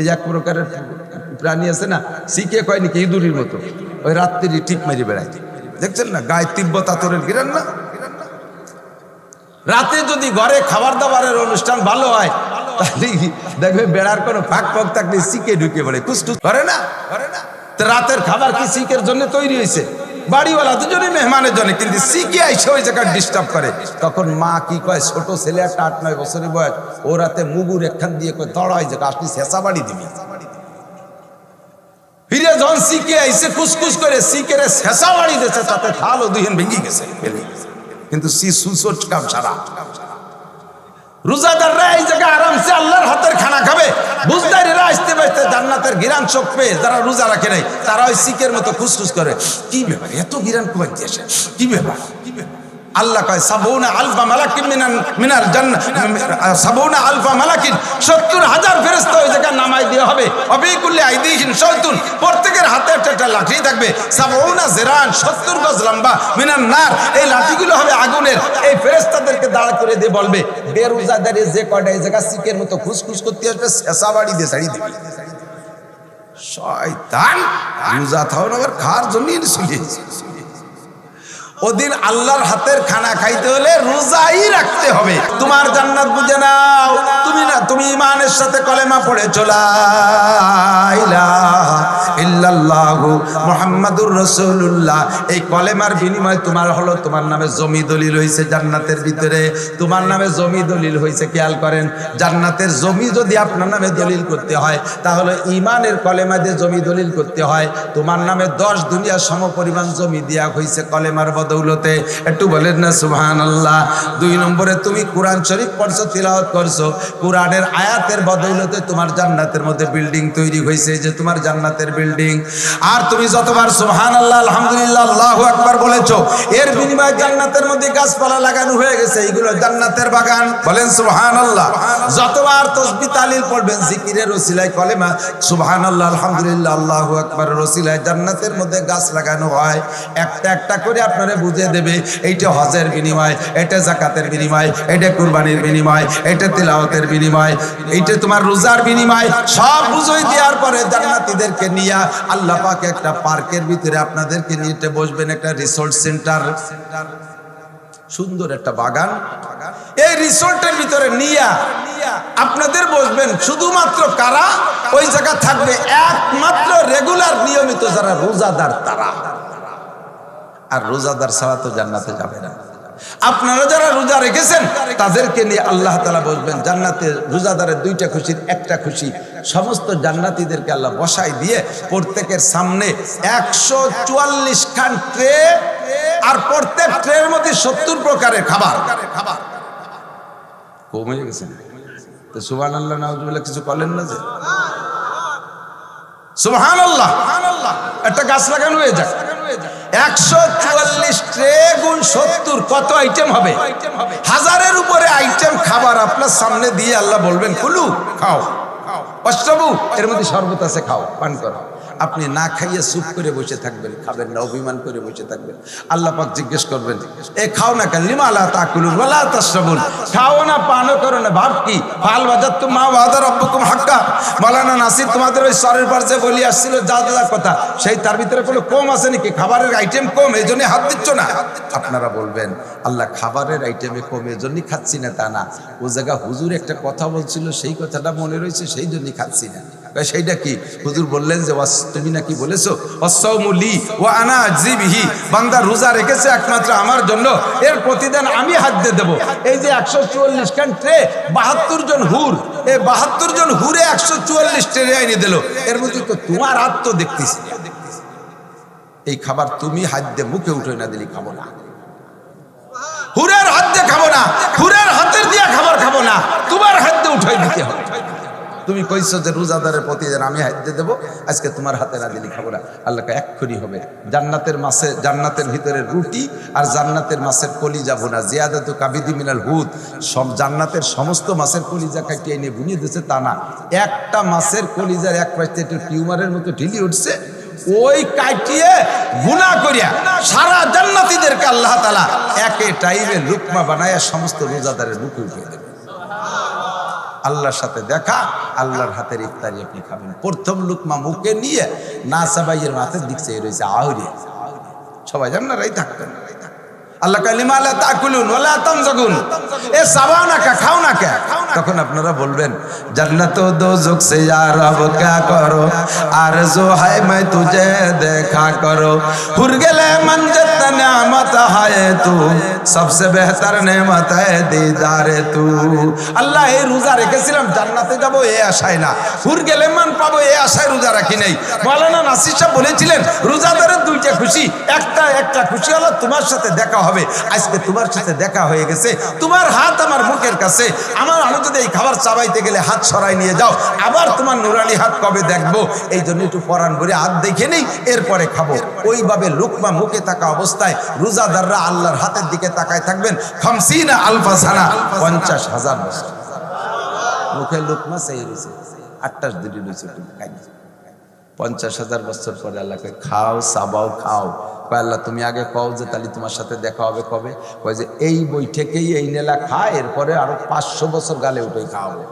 এই এক প্রকারের প্রাণী আছে না, শিখে কয় নাকি ইঁদুরির মতো। ওই রাত্রি ঠিক মেরে বেড়ায়। দেখছেন না, গায়ে তিব্বত আতরের গিরান না? রাতে যদি ঘরে খাবার দাবারের অনুষ্ঠান ভালো হয়, তাহলে দেখবে বেড়ার কোনো ফাঁক ফাঁক থাকলে শিখে ঢুকে পড়ে কুসটুস করে না? করে না রাতের খাবার কি শিখের জন্য তৈরি হয়েছে? বাড়িওয়ালা দুজনে মেহমানের জন্য, কিন্তু সিকি আইসে ওই জায়গায় ডিস্টার্ব করে। তখন মা কি কয়, ছোট ছেলে একটা আট, নয় বছরের বয়স, ও রাতে মুগুর একখান দিয়ে কয় দড়াই যে আসলি শেষা বাড়ি দিবি। ফিরে যখন শিখে আইসে কুসকুস করে সিকের শেষা বাড়ি দিয়েছে, তাতে থাল ও দুইজন ভেঙে গেছে। কিন্তু সি সুসোট কাম সারা। এই জায়গায় আরামসে আল্লাহর হাতের খানা খাবে। গিরান পেয়ে রোজা তারা ওই শিখের মতো খুসখুস করে। কি এত গিরান কি কি আল্লাহ কয় আলফা আলফা 70 হাজার ফেরেশতা ওই জায়গায় নামাই দেওয়া হবে। অবিকুল্লি আইদিহিন শাওতুন প্রত্যেকের হাতে একটা একটা লাঠি থাকবে। সাবুনা জিরান 70 গজ লম্বা, মিনান নার। এই লাঠিগুলো হবে আগুনের। এই ফেরেস্তাদেরকে দাঁড় করে দিয়ে বলবে, বেরোজাদারে যে কয়টা এই জায়গা সিকের মতো খুসখুস করতে আসবে, শেষা বাড়ি দিয়ে ছাড়ি দেবে। শয়তান রোজা থাও আবার খাওয়ার চলিয়েছে ওদিন আল্লাহর হাতের খানা খাইতে হলে রোজাই রাখতে হবে। তোমার জান্নাত বুঝে নাও। তুমি না, তুমি ইমানের সাথে কলেমা পড়ে চলা। ইল্লাল্লাহু মুহাম্মাদুর রাসূলুল্লাহ। এই কলেমার বিনিময়ে তোমার হলো, তোমার নামে জমি দলিল হইছে জান্নাতের ভিতরে। তোমার নামে জমি দলিল হইছে, খেয়াল করেন। জান্নাতের জমি যদি আপনার নামে দলিল করতে হয়, তাহলে ইমানের কলেমা দিয়ে জমি দলিল করতে হয়, তোমার নামে দশ দুনিয়া সম পরিমাণ জমি দেওয়া হয়েছে কলেমার বদৌলতে একটু বলেন না সুবহান আল্লাহ দুই নম্বরে, তুমি কোরআন শরীফ পড়ছো, তিলাওয়াত করছ, কোরআনের আয়াতের বদৌলতে তোমার জান্নাতের মধ্যে বিল্ডিং তৈরি হয়েছে যে তোমার জান্নাতের বিল্ডিং আর তুমি যতবার সুবহান আল্লাহ আলহামদুলিল্লাহ, আল্লাহু আকবার বলেছ, এর বিনিময়ে জান্নাতের মধ্যে গাছপালা লাগানো হয়ে গেছে, এইগুলো জান্নাতের বাগান। বলেন সুবহান আল্লাহ যতবার তসবি তালিল পড়বেন, জিকিরের ওসিলায় কলেমা সুবহান আল্লাহ আলহামদুলিল্লাহ, আল্লাহু আকবার ওসিলায় জান্নাতের মধ্যে গাছ লাগানো হয়। একটা একটা করে আপনারা বুঝিয়ে দেবে, এইটা হজের বিনিময়, এটা জাকাতের বিনিময়, এটা কুরবানির বিনিময়, এটা তেলাওয়াতের বিনিময়, এইটা তোমার রোজার বিনিময়, সব বুঝই দেওয়ার পরে জান্নাতীদেরকে নিয়ে আল্লাহ পাক একটা পার্কের ভিতরে আপনাদেরকে নিয়ে বসবেন, একটা রিসোর্ট সেন্টার। সুন্দর একটা বাগান। এই রিসোর্টের ভিতরে নিয়া আপনাদের বসবেন, শুধুমাত্র কারা? ওই জায়গা থাকবে একমাত্র রেগুলার নিয়মিত যারা রোজাদার, তারা। আর রোজাদার ছাড়া তো জান্নাতে যাবে না। আপনারা যারা রোজা রেখেছেন, তাদেরকে নিয়ে আল্লাহ তালা বলবেন, জান্নাতে রোজাদারের দুইটা খুশির একটা খুশি। সমস্ত জান্নাতিদেরকে আল্লাহ বসাই দিয়ে প্রত্যেকের সামনে একশো চুয়াল্লিশ খান ট্রে আর প্রত্যেক ট্রের মধ্যে সত্তর প্রকারের খাবার। খাবার কমে গেছে তো সুবান আল্লাহ নাউজুবিল্লাহ, কিছু করলেন না যে? সুবহান আল্লাহ একটা গাছ লাগানো হয়ে যাক। একশো সত্তর, কত আইটেম হবে? হাজারের উপরে আইটেম খাবার আপনার সামনে দিয়ে আল্লাহ বলবেন, খুলু, খাও। অষ্টবু এর মধ্যে শরবত আছে, খাও, পান করো। আপনি না খাইয়ে চুপ করে বসে থাকবেন, খাবেন না, অভিমান করে বসে থাকবেন। আল্লাহ পাক জিজ্ঞেস করবেন, এ খাও না কেন? লিমা আল্লাহ তাকুলুন ওয়ালা তাশরাবুন? খাও না, পানও করো না, ভাব কি? ফাল বাজার তো মা বাজার রব্বকুম হাক্কা। মালানা নাসির তোমাদের ওই স্বরের পাশে বলি আসছিল যা যা কথা, সেই তার ভিতরে কোনো কম আছে নাকি? খাবারের আইটেম কম এই জন্য হাত দিচ্ছ না? আপনারা বলবেন, আল্লাহ, খাবারের আইটেমে কম এই জন্যই খাচ্ছি না তা না। ও জায়গা হুজুর একটা কথা বলছিল, সেই কথাটা মনে রয়েছে, সেই জন্যই খাচ্ছি না। সেইটা কি? হুজুর বললেন যে তুমি নাকি বলেছ অসৌমুলি ও আনা জিবিহি বান্দা রোজা রেখেছে একমাত্র আমার জন্য। এর প্রতিদান আমি হাত দিয়ে দেবো। এই যে একশো চুয়াল্লিশ খান ট্রে, বাহাত্তর জন হুর এই বাহাত্তর জন হুরে একশো চুয়াল্লিশ ট্রে এনে দিল। এর মধ্যে তো তোমার হাত তো দেখতেছি। এই খাবার তুমি হাত দিয়ে মুখে উঠে না দিলি খাব না। হুরের হাত দিয়ে খাব না, হুরের হাতের দিয়ে খাবার খাব না। তোমার হাত দিয়ে উঠাই দিতে হবে। তুমি কইছো যে রোজাদারের প্রতিদিন আমি হাত দেবো, আজকে তোমার হাতে না দিলি খাব না। আল্লাহকে এক্ষুনি হবে। জান্নাতের মাসে জান্নাতের ভিতরে রুটি আর জান্নাতের মাছের কলি যাব না জিয়াদা তো কাবিদি মিনাল হুদ। সব জান্নাতের সমস্ত মাছের কলিজা কাটিয়ে এনে বুনিয়ে দিয়েছে তা না। একটা মাছের কলিজার এক পাশে একটু টিউমারের মতো ঢিলি উঠছে, ওই কাটিয়ে গুণা করিয়া সারা জান্নাতীদেরকে আল্লাহ তালা একে টাইমে লুকমা বানায় সমস্ত রোজাদারের মুখে উঠে দেবে। আল্লাহর সাথে দেখা, আল্লাহর হাতের ইফতারি আপনি খাবেন। প্রথম লুকমা মুখে নিয়ে না সাবাইয়ের মাথার দিক চেয়ে রয়েছে আহরিয়া সবাই জান না, রাই থাকতেন। সবসে দিদারে তু। আল্লাহ, এই রোজা রেখেছিলাম, জান্নাতে যাব এ আশায় না। হুর গেলে মান পাবো এ আশায় রোজা রাখি নাই। মাওলানা নাসির সাহেব বলেছিলেন, রোজাদারের দুইটা খুশি, একটা একটা খুশি হলো তোমার সাথে দেখা হবে। আজকে তোমার সাথে দেখা হয়ে গেছে। তোমার হাত আমার মুখের কাছে। আমার আমি যদি এই খাবার চাবাইতে গেলে হাত সরাই নিয়ে যাও। আবার তোমার নুরালি হাত কবে দেখব? এই জন্য একটু পরাণ করে হাত দেখে নেই, এরপরে খাব। ওইভাবে লুকমা মুখে থাকা অবস্থায় রোজাদাররা আল্লাহর হাতের দিকে তাকায় থাকবেন। খামসিনা আলফা সানা, পঞ্চাশ হাজার মুখে লুকমা সেই রয়েছে। আটটাশ দিনই রয়েছে। পঞ্চাশ হাজার বছর পরে আল্লাহকে খাও, সাবাও, খাও। কয়, আল্লাহ, তুমি আগে কও যে তাহলে তোমার সাথে দেখা হবে কবে? কয় যে, এই বই থেকেই এই নেলা খায়, এরপরে আরও পাঁচশো বছর গালে উঠে খাওয়াবে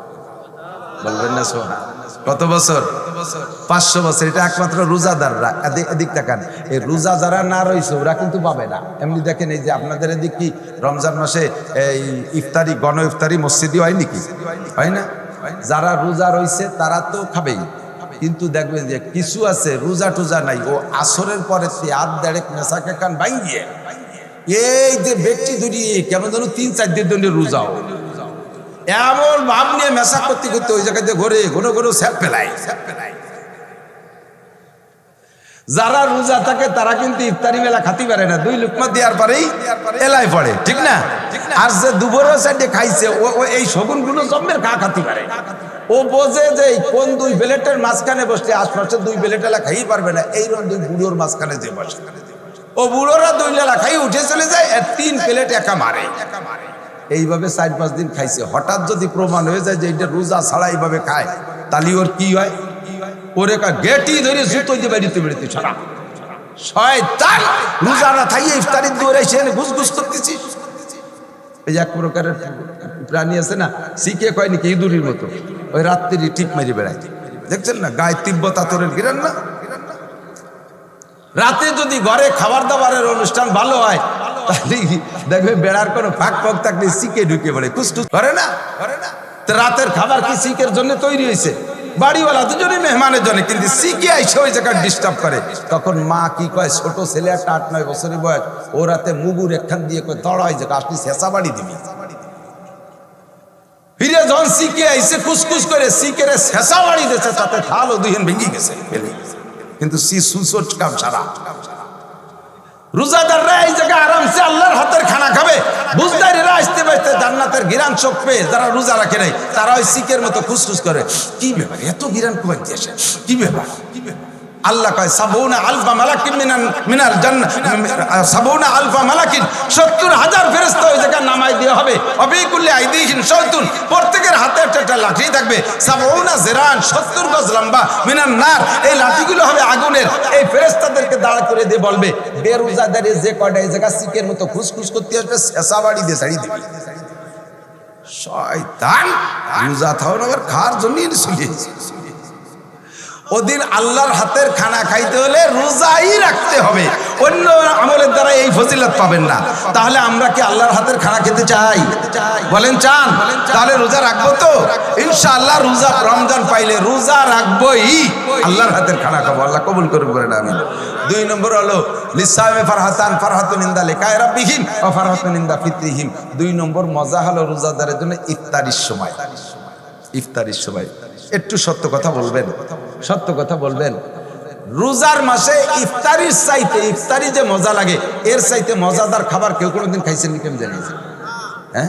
বলবেন না সোহা কত বছর? পাঁচশো বছর, এটা একমাত্র রোজাদাররা। এদিক- এদিক তাকান। এই রোজা যারা না রয়েছে, ওরা কিন্তু পাবে না। এমনি দেখেন, এই যে আপনাদের এদিক কি, রমজান মাসে এই ইফতারি, গণ ইফতারি মসজিদই হয় নাকি? হয় না? যারা রোজা রয়েছে, তারা তো খাবেই। কিন্তু দেখবেন যে কিছু আছে, রোজা টুজা নাই। ও আসরের পরে সে আধ দেড়েক নেশাকে কান দিয়ে এই যে ব্যক্তি দুটি কেমন যেন তিন, চার দিন ধরে রোজাও এমন ভাব নিয়ে মেশা করতে করতে ওই জায়গাতে ঘরে, ঘন ঘন স্যাপ ফেলায়। যারা রোজা থাকে, তারা কিন্তু ইফতারি মেলা খাতি পারে না। দুই লুকমা দেওয়ার পরেই এলাই পড়ে, ঠিক না? আর যে দুপুর সাইডে খাইছে, ও এই শগুনগুলো জন্মের খা খাতি পারে। ও বোঝে যে কোন দুই প্লেটের মাঝখানে বসলে আশপাশে দুই প্লেট এলা খাই পারবে না এইরকম দুই বুড়োর মাঝখানে যে বসে। ও বুড়োরা দুই লেলা খাই উঠে চলে যায় আর তিন প্লেট একা মারে। এইভাবে চার পাঁচ দিন খাইছে। হঠাৎ যদি প্রমাণ হয়ে যায় যে এটা রোজা ছাড়া এইভাবে খায়, তাহলে ওর কি হয়? ওরে কা গেটি ধরে জুতো দিয়ে বেরিতে বেরিতে ছাড়া। শয়তান! রোজা না থাইয়ে ইফতারির দৌড়ে এসে ঘুষ ঘুষ করতেছি। এই এক প্রকারের প্রাণী আছে না, শিখে কয় নাকি ইঁদুরির মতো। ওই রাত্রি ঠিক মেরে বেড়ায়। দেখছেন না, গায়ে তিব্বত আতরের গিরান না? রাতে যদি ঘরে খাবার দাবারের অনুষ্ঠান ভালো হয়, তাহলে দেখবে বেড়ার কোনো ফাঁক ফাঁক থাকলে শিখে ঢুকে পড়ে কুসটুস করে না? করে না রাতের খাবার কি শিখের জন্য তৈরি হয়েছে? বাড়িওয়ালা দুজনে মেহমানের জন্য, কিন্তু শিখে আইসে ওই জায়গায় ডিস্টার্ব করে। তখন মা কি কয়, ছোট ছেলে একটা আট, নয় বছরের বয়স, ও রাতে মুগুর একখান দিয়ে কয় দড়াই যে আসলি, শেষা বাড়ি দিবি। ফিরে যখন সিকে আইসে কুসকুস করে শিখে শেষা বাড়ি দিয়েছে, তাতে থাল ও দুহেন ভেঙে গেছে। কিন্তু সি সুসোট কাম ছাড়া রোজাদাররা এই জায়গায় আরামসে আল্লাহর হাতের খানা খাবে। বুঝদারিরা আসতে পারতে জান্নাতের গিরান চোখ পেয়ে যারা রোজা রাখে নাই, তারা ওই শিখের মতো খুসখুস করে। কি ব্যাপার? এত গিরান কোথায় দিয়েছে কি ব্যাপার? আল্লাহ কয় সাবুনা আলফা মালাকিন মিনান, মিনাল জান্নাত সাবুনা আলফা মালাকিন। 70 হাজার ফেরেশতা ওই জায়গায় নামাই দেওয়া হবে। অবিকুল্লি আইদিহিন শাওতুন প্রত্যেকের হাতে একটা একটা লাঠি থাকবে। সাবুনা জিরান 70 গজ লম্বা, মিনান নার। এই লাঠিগুলো হবে আগুনের। এই ফেরেশতাদেরকে দাঁড় করে দিয়ে বলবে, বেরোজাদারে যে কয়টা এই জায়গা সিকের মতো খুসখুস করতে আসবে শেষা বাড়ি দিয়ে ছাড়ি দিবি। শয়তান, রোজা থাও আবার, খাওয়ার জন্যই চলিয়েছে ওদিন আল্লাহর হাতের খানা খাইতে হলে রোজাই রাখতে হবে। অন্য আমলের দ্বারা এই ফজিলত পাবেন না। তাহলে আমরা কি আল্লাহর হাতের খানা খেতে চাই? বলেন চান। তাহলে রোজা রাখব তো? ইনশাআল্লাহ রোজা রমজান পাইলে রোজা রাখবোই। আল্লাহর হাতের খানা খাব। আল্লাহ কবুল করুন করে না আমি দুই নম্বর হলো লিসামে ফারহাতান ফারহাতুন ইন্দা লেখায় রাব্বিহিম ও ফারহাতুন ইন্দা ফিতরিহিম। দুই নম্বর মজা হলো রোজাদারের জন্য ইফতারির সময়। ইফতারির সময়। একটু সত্য কথা বলবেন? সত্য কথা বলবেন। রোজার মাসে ইফতারির চাইতে ইফতারি যে মজা লাগে, এর চাইতে মজাদার খাবার কেউ কোনোদিন খাইছেন নি কেমন জানি? হ্যাঁ?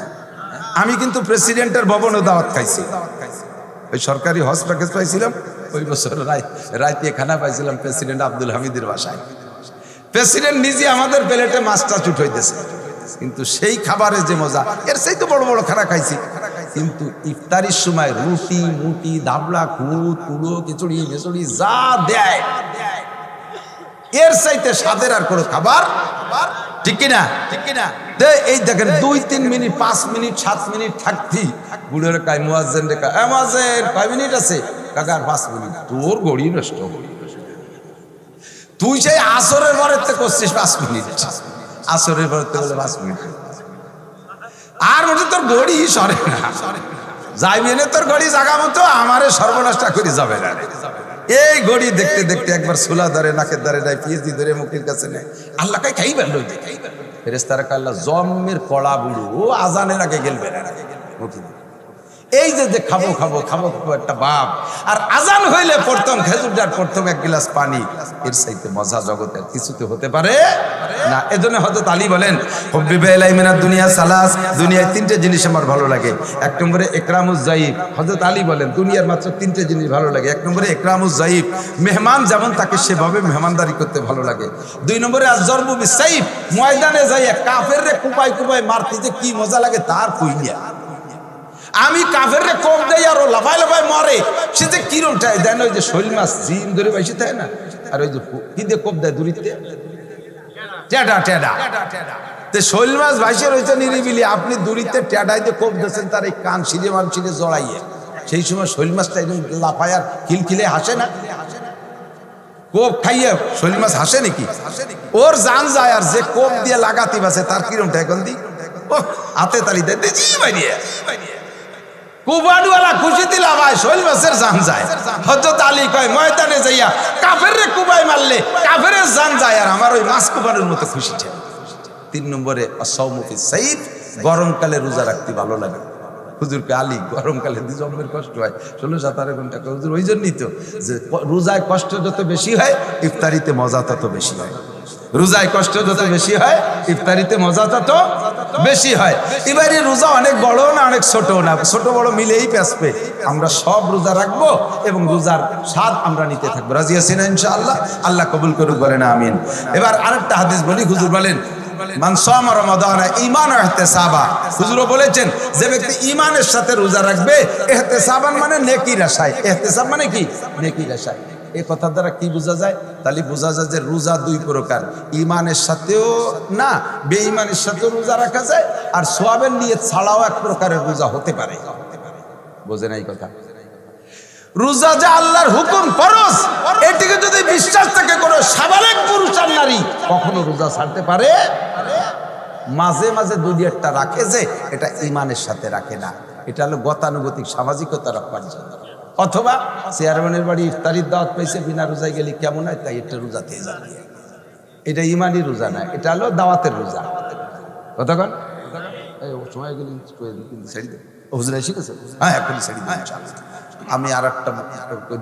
আমি কিন্তু প্রেসিডেন্টের ভবনে দাওয়াত খাইছি। ওই সরকারি হজ প্যাকেজ পাইছিলাম, ওই বছর রাইতে খানা পাইছিলাম প্রেসিডেন্ট আব্দুল হামিদের বাসায়। প্রেসিডেন্ট নিজে আমাদের প্লেটে মাছটা চুট হইতেছে। কিন্তু সেই খাবারে যে মজা, এর সেই তো বড় বড় খানা খাইছি। কিন্তু ইফতারির সময় রুটি, মুটি দাবলা খুদ, কুড়ো, খিচুড়ি মেচুড়ি যা দেয়। এর চাইতে স্বাদের আর কোনো খাবার ঠিক কিনা? ঠিক কিনা এই দেখেন, দুই, তিন মিনিট, পাঁচ মিনিট, সাত মিনিট থাকতি বুড়ের কাই মুয়াজ্জেন রে কায় মিনিট আছে? কাকা পাঁচ মিনিট। তোর গড়ি নষ্ট তুই সেই আসরের পরের তে করছিস পাঁচ মিনিট। আসরের বলে পাঁচ মিনিট। আর বলছে তোর গড়ি সরে না। যাইবি তোর গড়ি জাগা মতো, আমারে সর্বনাশটা করে যাবে না এই গড়ি দেখতে দেখতে একবার সুলা ধরে, নাকের ধরে নেয় পিএসডি ধরে মুখের কাছে নেয় আল্লাহ কাই খাই বেরলো ফেরেস্তারা কাল্লা জম্মের কড়া বুড়ো ও আজানের আগে গেলবে না মুখে এই যে যে খাব খাব খাব খাব একটা বাপ। আর আজান হইলে প্রথম খেজুরটার প্রথম এক গ্লাস পানি। এর সাইতে মজা জগতের কিছুতে হতে পারে না। এজন্য হযরত আলী বলেন, হব্বি বেলাই মিনা দুনিয়া সালাস। দুনিয়ায় তিনটে জিনিস আমার ভালো লাগে। এক নম্বরে একরামুজ জাইব হযরত আলী বলেন, দুনিয়ার মাত্র তিনটে জিনিস ভালো লাগে। এক নম্বরে একরামুজ জাইব মেহমান যেমন তাকে সেভাবে মেহমানদারি করতে ভালো লাগে। দুই নম্বরে আজরবু বিসাইব ময়দানে যাইয়া কাফের রে কুপাই কুপাই মারতে যে কি মজা লাগে, তার কইয়া আমি কাফের কোপ দেই আর ও লাফাই লাফাই মরে। সে যে কিরমটাই দেন ওই যে শৈল মাছ জিম ধরে বেশি থাকে না, আর ওই যে কি দিয়ে কোপ দেয় দূরিতে টেডা টেডা। তে শৈল মাছ ভাইসে রয়েছে নিরিবিলি। আপনি দূরিতে টেডাইতে কোপ দিয়েছেন, তার এই কান সিঁড়ে মান সিঁড়ে জড়াইয়ে। সেই সময় শৈল মাছটা একদম লাফায় আর খিলখিলে হাসে না। কোপ খাইয়ে শৈল মাছ হাসে নাকি? ওর জান যায় আর যে কোপ দিয়ে লাগাতি বাসে, তার কিরমটা এখন দি হাতে তালি দেয় জি বাইরিয়ে কুবাডওয়ালা খুশিতে লাভায় শৈল মাছের জান যায়। হজরত আলী কয়, ময়দানে যাইয়া কাফের রে কুবাই মারলে কাফের জান যায় আর আমার ওই মাছ কুবানোর মতো খুশি ছিল তিন নম্বরে অসৌমুখী সাইদ, গরমকালে রোজা রাখতে ভালো লাগে। হুজুরকে আলী, গরমকালে দি জন্মের কষ্ট হয়, ষোলো সতেরো ঘণ্টা হুজুর ওই জন্যই তো যে রোজায় কষ্ট যত বেশি হয়, ইফতারিতে মজা তত বেশি হয়। রোজায় কষ্ট যত বেশি হয়, ইফতারিতে মজা তত বেশি হয়। এবারে রোজা অনেক বড় না, অনেক ছোট না? ছোট বড় মিলেই পেঁচবে আমরা সব রোজা রাখব এবং রোজার স্বাদ আমরা নিতে থাকব। রাজি আছি না ইনশাআল্লাহ? আল্লাহ কবুল করুক, বলেন আমিন। এবার আরেকটা হাদিস বলি, হুজুর বলেন রোজা রাখবে, ইহতিসাবান মানে নেকির আশায়। ইহতিসাব মানে কি? নেকির আশায়। এই কথা দ্বারা কি বোঝা যায়? তাহলে বোঝা যায় যে রোজা দুই প্রকার। ইমানের সাথেও না, বেঈমানের সাথেও রোজা রাখা যায়, আর সোয়াবের নিয়ে ছাড়াও এক প্রকারের রোজা হতে পারে। বোঝে না এই কথা? রোজা যে আল্লাহর হুকুম ফরজ, এটিকে যদি বিশ্বাস থাকে কোনো সাবালেক পুরুষ আর নারী কখনো রোজা ছাড়তে পারে? মাঝে মাঝে একটা রাখে যে, এটা ইমানের সাথে রাখে না। এটা হলো গতানুগতিক সামাজিকতা রাখবার জন্য অথবা চেয়ারম্যানের বাড়ি ইফতারির দাওয়াত পাইছে, বিনা রোজায় গেলে কেমন হয়? তাই এটা রোজাতে যাবে। এটা ইমানি রোজা না, এটা হলো দাওয়াতের রোজা। কতক্ষণ সময় গেলে ছেড়ে ছেড়ে দেবে আমি আর একটা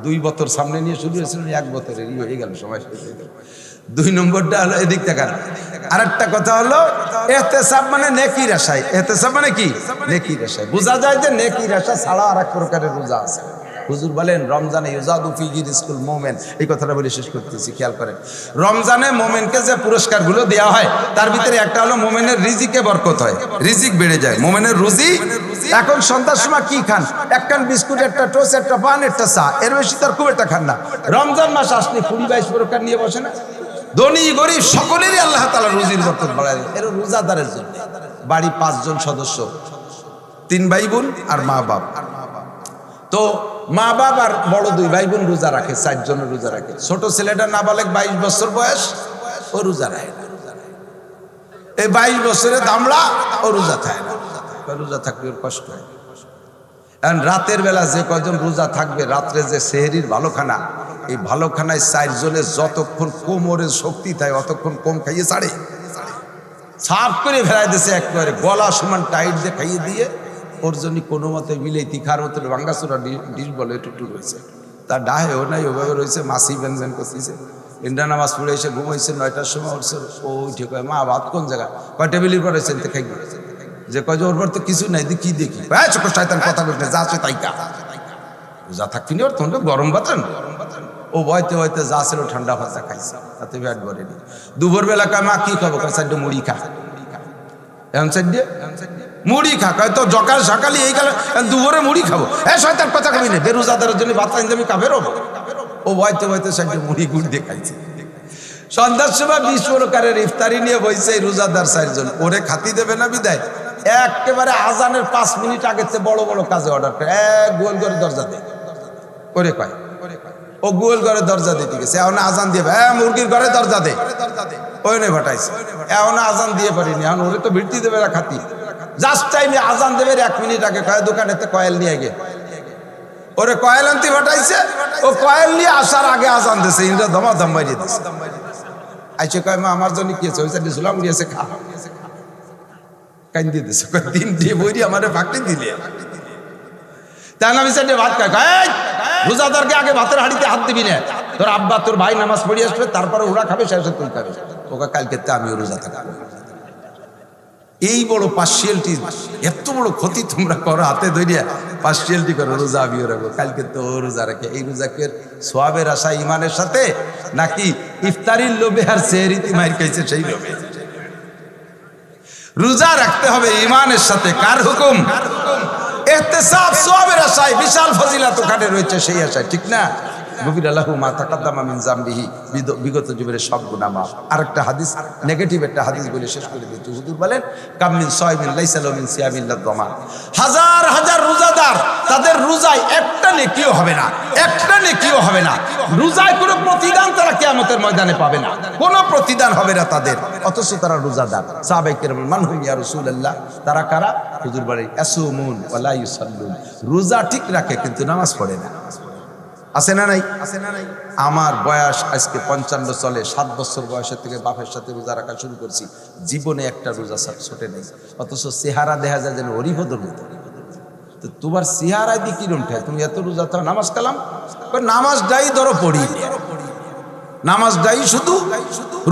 দুই বছর সামনে নিয়ে শুরু হয়েছিলাম এক বছরের ই হয়ে গেল, সময়। দুই নম্বরটা হলো এদিক দেখার আর একটা কথা হলো, এহতেসাব মানে নেকির আশায়। এহতেসাব মানে কি? নেকির আশায়। বোঝা যায় যে নেকির আশা ছাড়া আর এক প্রকারের রোজা আছে। হুজুর বলেন, রমজানে ইউজাদু ফিজির স্কুল মোমেন। এই কথাটা বলে শেষ করতেছি, খেয়াল করেন। রমজানে মোমেনকে যে পুরস্কারগুলো দেওয়া হয়, তার ভিতরে একটা হলো মোমেনের রিজিকে বরকত হয়। রিজিক বেড়ে যায়। মোমেনের রুজি, এখন সন্ধ্যার সময় কি খান? এক কান বিস্কুট, একটা টোস একটা পান, একটা চা। এর বেশি তার খুব একটা খান না। রমজান মাস আসলে কুড়ি বাইশ পুরস্কার নিয়ে বসে না? ধনী, গরিব, সকলেরই আল্লাহ তালা রুজির বরকত বাড়ায়। এর রোজাদারের জন্য। বাড়ি পাঁচজন সদস্য, তিন ভাই বোন আর মা বাপ। তো মা বাপ আর বড় দুই ভাই বোন রোজা রাখে, চারজনের রোজা রাখে। ছোট ছেলেটা নাবালেক বাইশ বছর বয়স, ও রোজা রাখে না। এই বাইশ বছরে দামড়া, ও রোজা থাকে না। রোজা থাকলে ওর কষ্ট হয়। এখন রাতের বেলা যে কয়জন রোজা থাকবে, রাত্রে যে সেহেরির ভালোখানা, এই ভালোখানায় চারজনের যতক্ষণ কোমরের শক্তি থাকে, অতক্ষণ কম খাইয়ে ছাড়ে। সাফ করে ফেলাই দিয়েছে একবারে, গলা সমান টাইট দিয়ে খাইয়ে দিয়ে ওর জন্য কোনো মতে মিলে তিখার মতো ভাঙ্গাচোরা ডিশ বলে টুটু রয়েছে। তার ডাহেও নাই, ওভাবে রয়েছে, মাসি ব্যঞ্জন করতেছে। ইন্ডা নামাজ পড়ে এসে ঘুমাইছে, নয়টার সময় উঠছে, ও উঠে কয়, মা, ভাত কোন জায়গা কয়, টেবিলের পরে চিনতে খাই যে কয়, যে ওর পর তো কিছু নাই দি কি দেখি? হ্যাঁ চোখ শয়তান, কথা বলতে যা আছে তাই কা যা থাকবি ওর তখন তো গরম বাতেন। ও বয়তে বয়তে যা ছিল ঠান্ডা ভাজা খাইছে, তাতে ব্যাট ভরেনি দুপুর বেলা কয়, মা, কি খাব? কয়, সাইডে মুড়ি খা। এমন সাইড দিয়ে। মুড়ি খা তো সকাল সকালে এই কালে দুপুরে মুড়ি খাব। হ্যাঁ শয়তান, কথা খাবি না, বেরোজাদারের জন্য ভাত আনতে আমি হব। ও বয়তে বয়তে সাইডে মুড়ি গুড় দিয়ে খাইছে সন্ধ্যার সময় বিশ ইফতারি নিয়ে বইছে রোজাদার চারজন। ওরে খাতি দেবে না বিদায়? একেবারে আজানের পাঁচ মিনিট আগে চেয়ে বড় বড় কাজে অর্ডার করে। এক গোল করে দরজা দেয় ওরে কয়? ও গোল ঘরে দরজা দিতে গেছে, এখন আজান দিয়ে হ্যাঁ মুরগির ঘরে দরজা দে। ওই নেই ঘটাইছে এখন আজান দিয়ে পারিনি, এখন ওরে তো ভিড়তি দেবে না খাতি। জাস্ট টাইমে আজান দেবে এক মিনিট আগে কয় দোকানেতে কয়েল নিয়ে গে ওরে কয়েল আনতে ঘটাইছে ও কয়েল নিয়ে আসার আগে আজান দিছে, ইন্দ্র ধমা ধম বাড়িয়ে দিছে। আইছে কয়, মা, আমার জন্য কি আছে? ওইটা দিয়েছিলাম দিয়েছে খা। কান দিয়ে দিছে, কয়, দিন দিয়ে বইরি আমারে ফাঁকটি দিলে। এই হাতে রোজা রাখব কালকে রোজা রাখে। এই সোয়াবের আশা ইমানের সাথে? নাকি ইফতারির লোভে আর সে রীতি মাইর খাইছে সেই লোভে? রোজা রাখতে হবে ইমানের সাথে। কার হুকুম কার হুকুম? এহতেসাব সবের আশায় বিশাল ফজিলাত ওখানে রয়েছে সেই আশায় ঠিক না? মিন জামবিহি বিগত জীবনের সব আরেকটা হাদিস নেগেটিভ একটা হাদিস বলে শেষ করে দিচ্ছি। হুজুর বলেন কামিন সয়মিন লাইসাল মিন সিয়ামিল্লাহ দমা হাজার হাজার রোজাদার, তাদের রোজায় একটা নেকিও হবে না। একটা নেকিও হবে না। রোজায় কোনো প্রতিদান তারা কিয়ামতের ময়দানে পাবে না। কোনো প্রতিদান হবে না তাদের। অথচ তারা রোজাদার। সাহাবাইকের মানহুম ইয়া তারা কারা? হুজুর ইউসাল্লুন। রোজা ঠিক রাখে কিন্তু নামাজ পড়ে না। আছে না নাই? আছে না নাই আমার বয়স আজকে পঞ্চান্ন চলে, সাত বছর বয়সের থেকে বাপের সাথে রোজা রাখা শুরু করছি। জীবনে একটা রোজা ছোটে নেই, অথচ চেহারা দেখা যায় যেন হরিহদর মতো। তো তোমার চেহারা দিয়ে কিরম ঠায় তুমি এত রোজা তো নামাজ কালাম? নামাজটাই ধরো পড়ি। নামাজটাই শুধু?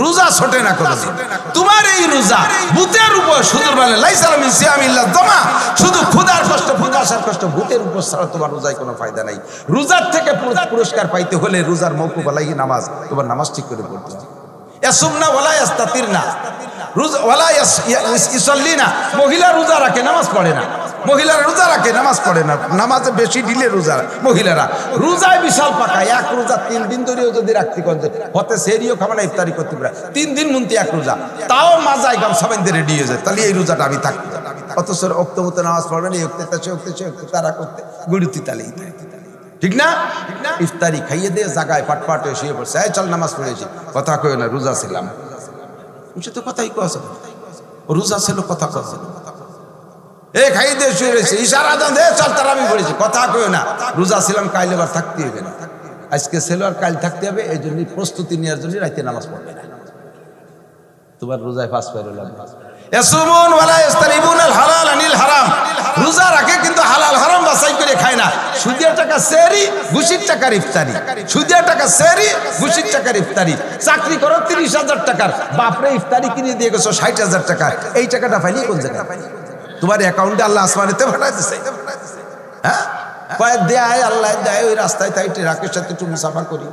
রোজা ছোটে না করে তোমার এই রোজা, ভূতের উপর শুধু বলে লাইসালামি শুধু খুদার কষ্ট ফুদাসার কষ্ট, ভূতের উপর ছাড়া তোমার রোজায় কোনো ফায়দা নাই। রোজার থেকে পুরস্কার পাইতে হলে রোজার মৌকু বলাই নামাজ, তোমার নামাজ ঠিক করে পড়তে এসব না বলাই আস্তাতির ইয়াস্তাতিরনা। রোজা মহিলা রোজা রাখে, নামাজ পড়ে না। মহিলারা রোজা রাখে, নামাজ পড়ে না। নামাজে বেশি ঢিলে রোজা মহিলারা। রোজায় বিশাল পাকা, এক রোজা তিন দিন ধরেও যদি রাখতে করতে হতে সেরিও খাবে না ইফতারি করতে পারে। তিন দিন মুন্তি এক রোজা। তাও মাজায় গাম সবাই রেডি হয়ে যায়। তাহলে এই রোজাটা আমি থাকতে অথচ অক্ত মতো নামাজ পড়বে না অক্তে সে অক্তে সে অক্তে, তারা করতে। গুড়িতে দেয়। ঠিক না? ইফতারি খাইয়ে দিয়ে জাগায় পাট পাট হয়ে শুয়ে পড়ছে। চল নামাজ পড়েছি কথা কই না, রোজা ছিলাম। সে তো কথাই কছে রোজা ছিল কথা কছে এ খাইয়ে দিয়ে শুয়ে রয়েছে, ইশারা দান দে চল তারা আমি পড়েছি। কথা কই না। রোজা ছিলাম, কাইলে এবার থাকতে হবে না। আজকে ছিল আর কাল থাকতে হবে এই জন্য প্রস্তুতি নেওয়ার জন্য রাইতে নামাজ পড়বে না। তোমার রোজায় পাস পাইল ইয়াসুমুন ওয়ালা ইস্তারিবুন আল হালাল আনিল হারাম। রোজা রাখে কিন্তু হালাল হারাম বাছাই করে খায় না। সুদের টাকা সেরি ঘুষির টাকার ইফতারি। সুদের টাকা সেরি ঘুষির টাকার ইফতারি। চাকরি করো তিরিশ হাজার টাকার। বাপরে, ইফতারি কিনে দিয়ে গেছো ষাট হাজার টাকা। এই টাকাটা পাইনি কোন জায়গায়? তোমার অ্যাকাউন্টে আল্লাহ আসমানেতে পাঠাই দিছে। হ্যাঁ? দেয়, আল্লাহ দেয়, ওই রাস্তায় তাই ট্রাকের সাথে একটু মুসাফা করি।